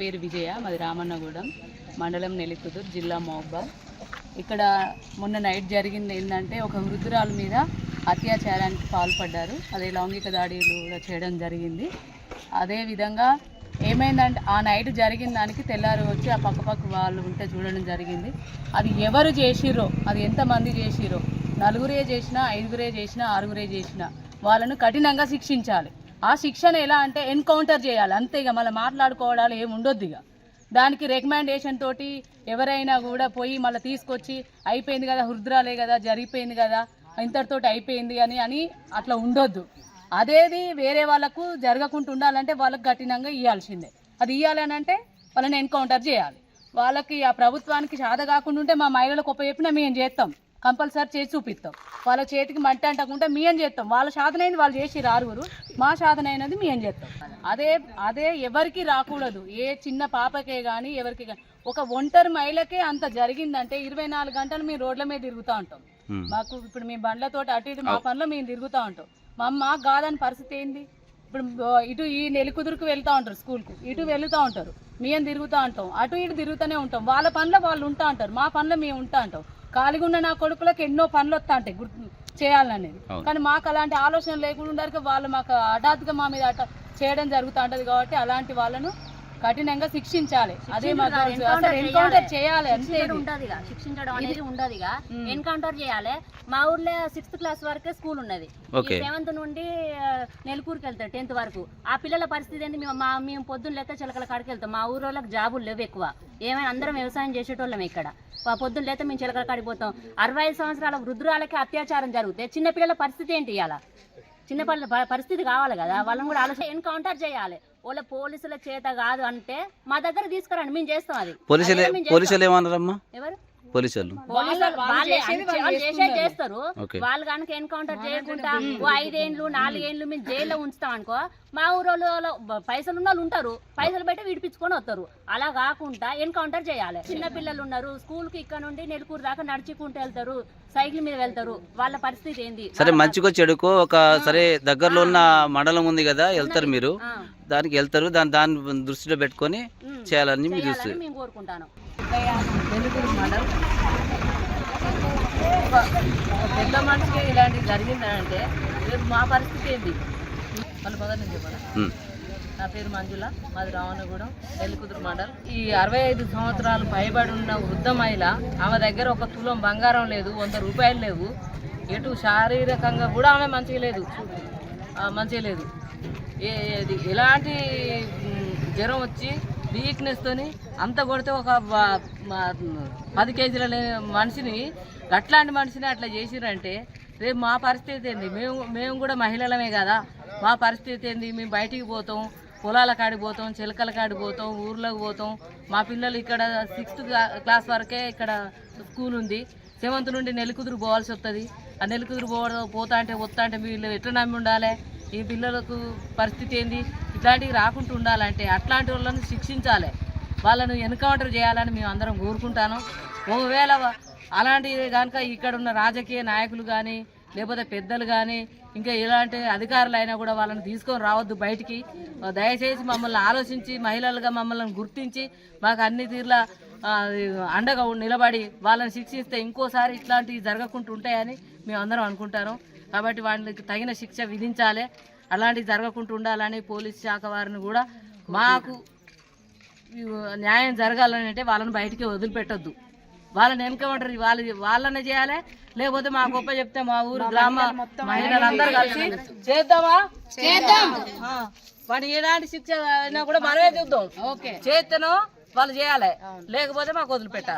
పేరు విజయ మాది రామన్నగూడెం మండలం నెల్లికుదురు జిల్లా మహబాద్ ఇక్కడ మొన్న నైట్ జరిగింది ఏంటంటే ఒక వృద్ధురాల మీద అత్యాచారానికి పాల్పడ్డారు. అదే లౌంగిక దాడులు కూడా చేయడం జరిగింది. అదే విధంగా ఏమైందంటే ఆ నైట్ జరిగిన దానికి తెల్లారి వచ్చి ఆ పక్క పక్క వాళ్ళు ఉంటే చూడడం జరిగింది. అది ఎవరు చేసిర్రో అది ఎంతమంది చేసిర్రో నలుగురే చేసినా ఐదుగురే చేసినా ఆరుగురే చేసినా వాళ్ళను కఠినంగా శిక్షించాలి. ఆ శిక్షణ ఎలా అంటే ఎన్కౌంటర్ చేయాలి. అంతే ఇక మళ్ళీ మాట్లాడుకోవడాలు ఏమి ఉండొద్దు ఇక. దానికి రికమెండేషన్ తోటి ఎవరైనా కూడా పోయి మళ్ళీ తీసుకొచ్చి అయిపోయింది కదా హృద్రాలే కదా జరిగిపోయింది కదా ఇంతటితోటి అయిపోయింది అని అని అట్లా ఉండొద్దు. అదేది వేరే వాళ్ళకు జరగకుండా ఉండాలంటే వాళ్ళకి కఠినంగా ఇవ్వాల్సిందే అది ఇవ్వాలని అంటే వాళ్ళని ఎన్కౌంటర్ చేయాలి. వాళ్ళకి ఆ ప్రభుత్వానికి సాధ కాకుండా ఉంటే మా మహిళలకు ఉప మేము చేస్తాం. కంపల్సరీ చేసి చూపిస్తాం. వాళ్ళ చేతికి మంట అంటకుండా మేం చేస్తాం. వాళ్ళ సాధనైంది వాళ్ళు చేసి ఆరుగురు. మా సాధనైనది మేం చేస్తాం. అదే అదే ఎవరికి రాకూడదు. ఏ చిన్న పాపకే కానీ ఎవరికి కానీ ఒక ఒంటరి మహిళకే అంత జరిగిందంటే ఇరవై నాలుగు గంటలు మేము రోడ్ల మీద తిరుగుతూ ఉంటాం. మాకు ఇప్పుడు మేము బండ్లతో అటు ఇటు మా పనిలో మేము తిరుగుతూ ఉంటాం. మా అమ్మ కాదని పరిస్థితి ఏంది? ఇప్పుడు ఇటు ఈ నెలికుదురుకు వెళ్తూ ఉంటారు స్కూల్కు. ఇటు వెళ్తూ ఉంటారు. మేము తిరుగుతూ ఉంటాం. అటు ఇటు తిరుగుతూనే ఉంటాం. వాళ్ళ పనిలో వాళ్ళు ఉంటా ఉంటారు. మా పనిలో మేము ఉంటా ఉంటాం. ఖాళీగా ఉన్న నా కొడుకులకు ఎన్నో పనులు వస్తా ఉంటాయి గుర్తు చేయాలనేది. కానీ మాకు అలాంటి ఆలోచన లేకుండా ఉండరు వాళ్ళు మాకు హఠాత్తుగా మా మీద చేయడం జరుగుతూ ఉంటది కాబట్టి అలాంటి వాళ్ళను కఠినంగా శిక్షించాలి. అదే మాకు అసలు ఎన్కౌంటర్ చేయాలి అంతే. ఉంటదిగా శిక్షించడం అనేది ఉండదుగా. ఎన్కౌంటర్ చేయాలి. మా ఊర్లో సిక్స్త్ క్లాస్ వరకే స్కూల్ ఉన్నది. సెవెంత్ నుండి నెలకూరుకి వెళ్తారు టెన్త్ వరకు. ఆ పిల్లల పరిస్థితి ఏంటి మేము మా మేము పొద్దున్న లేక చిలకల కాడికి వెళ్తాం. మా ఊరు వాళ్ళకి జాబులు లేవు ఎక్కువ. ఏమైనా అందరం వ్యవసాయం చేసేటోళ్ళం ఇక్కడ. పొద్దున్న లేక మేము చిలకల కాడికి పోతాం. అరవై ఐదు సంవత్సరాల వృద్ధురాలకి అత్యాచారం జరిగితే చిన్నపిల్లల పరిస్థితి ఏంటి ఇవాళ చిన్న పిల్లల ప- పరిస్థితి కావాలి కదా. వాళ్ళని కూడా ఆలోచన ఎన్కౌంటర్ చేయాలి. వాళ్ళ పోలీసుల చేత కాదు అంటే మా దగ్గర తీసుకురండి మేము చేస్తాం అది. పోలీసులు అదే మేము చేస్తాం. పోలీసులు ఏమన్నారమ్మా? ఎవరు? పోలీసులు. వాళ్ళే వాళ్ళు చేస్తారు. వాళ్ళు కనుక ఎన్కౌంటర్ చేయకుండా ఓ ఐదేండ్లు నాలుగేండ్లు మేము జైల్లో ఉంచుతాం అనుకో మా ఊరోళ్ళు పైసలు ఉన్న వాళ్ళు ఉంటారు. పైసలు పెట్టి విడిపించుకొని వస్తారు. అలా కాకుండా ఎన్కౌంటర్ చేయాలి. చిన్న పిల్లలు ఉన్నారు. స్కూల్కి ఇక్కడ నుండి నెలకూరు దాకా నడుచుకుంటూ వెళ్తారు. సైకిల్ మీద వెళ్తారు. వాళ్ళ పరిస్థితి ఏంది? సరే మంచికో చెడుకో. ఒక సరే దగ్గరలో ఉన్న మండలం ఉంది కదా వెళ్తారు మీరు. ఆ, దానికి వెళ్తారు. దాని దాన్ని దృష్టిలో పెట్టుకొని చేయాలని మీరు పెద్ద మనిషికి ఇలాంటివి జరిగిందంటే రేపు మా పరిస్థితి ఏంటి వాళ్ళు మొదలు చెప్పాలా. నా పేరు మంజుల మాది రావణగూడెం ఎల్లికుదురు మండల్. ఈ అరవై ఐదు సంవత్సరాలు పైబడి ఉన్న వృద్ధ మహిళ ఆమె దగ్గర ఒక తులం బంగారం లేదు వంద రూపాయలు లేవు. ఎటు శారీరకంగా కూడా ఆమె మంచిగా లేదు. మంచిగా లేదు. ఎలాంటి జ్వరం వచ్చి వీక్నెస్తోని అంత కొడితే ఒక పది కేజీల లేని మనిషిని అట్లాంటి మనిషిని అట్లా చేసిరంటే రేపు మా పరిస్థితి ఏంది? మేము మేము కూడా మహిళలమే కదా. మా పరిస్థితి ఏంది? మేము బయటికి పోతాం పొలాల కాడికి పోతాం చిలకల కాడికి పోతాం ఊర్లోకి పోతాం. మా పిల్లలు ఇక్కడ సిక్స్త్ క్లాస్ వరకే ఇక్కడ స్కూల్ ఉంది. సెవెంత్ నుండి నెలకుదురు పోవాల్సి వస్తుంది ఆ నెలకుదురు పో పోతా అంటే వస్తా అంటే వీళ్ళు ఎట్లా నమ్మి ఉండాలి? ఈ పిల్లలకు పరిస్థితి ఏంది? ఇట్లాంటివి రాకుండా ఉండాలంటే అట్లాంటి వాళ్ళని శిక్షించాలి. వాళ్ళను ఎన్కౌంటర్ చేయాలని మేము అందరం కోరుకుంటాను. ఒకవేళ అలాంటిది కనుక ఇక్కడ ఉన్న రాజకీయ నాయకులు కానీ లేకపోతే పెద్దలు కానీ ఇంకా ఇలాంటి అధికారులు అయినా కూడా వాళ్ళని తీసుకొని రావద్దు బయటికి. దయచేసి మమ్మల్ని ఆలోచించి మహిళలుగా మమ్మల్ని గుర్తించి మాకు అన్ని తీర్ల అండగా నిలబడి వాళ్ళని శిక్షిస్తే ఇంకోసారి ఇట్లాంటివి జరగకుండా ఉంటాయని మేము అందరం అనుకుంటాను. కాబట్టి వాళ్ళకి తగిన శిక్ష విధించాలి. అలాంటివి జరగకుండా ఉండాలని పోలీస్ శాఖ వారిని కూడా మాకు న్యాయం జరగాలని అంటే వాళ్ళని బయటికి వదిలిపెట్టొద్దు. వాళ్ళని ఎన్కౌంటర్ వాళ్ళ వాళ్ళనే చేయాలి. లేకపోతే మా గొప్ప చెప్తే మా ఊరు గ్రామ మహిళలందరూ కలిసి చేద్దామా? చేద్దాం. వాడు ఎలాంటి శిక్ష అయినా కూడా మనమే చూద్దాం. ఓకే. చేస్తేనో వాళ్ళు చేయాలి. లేకపోతే మాకు వదిలిపెట్టాలి.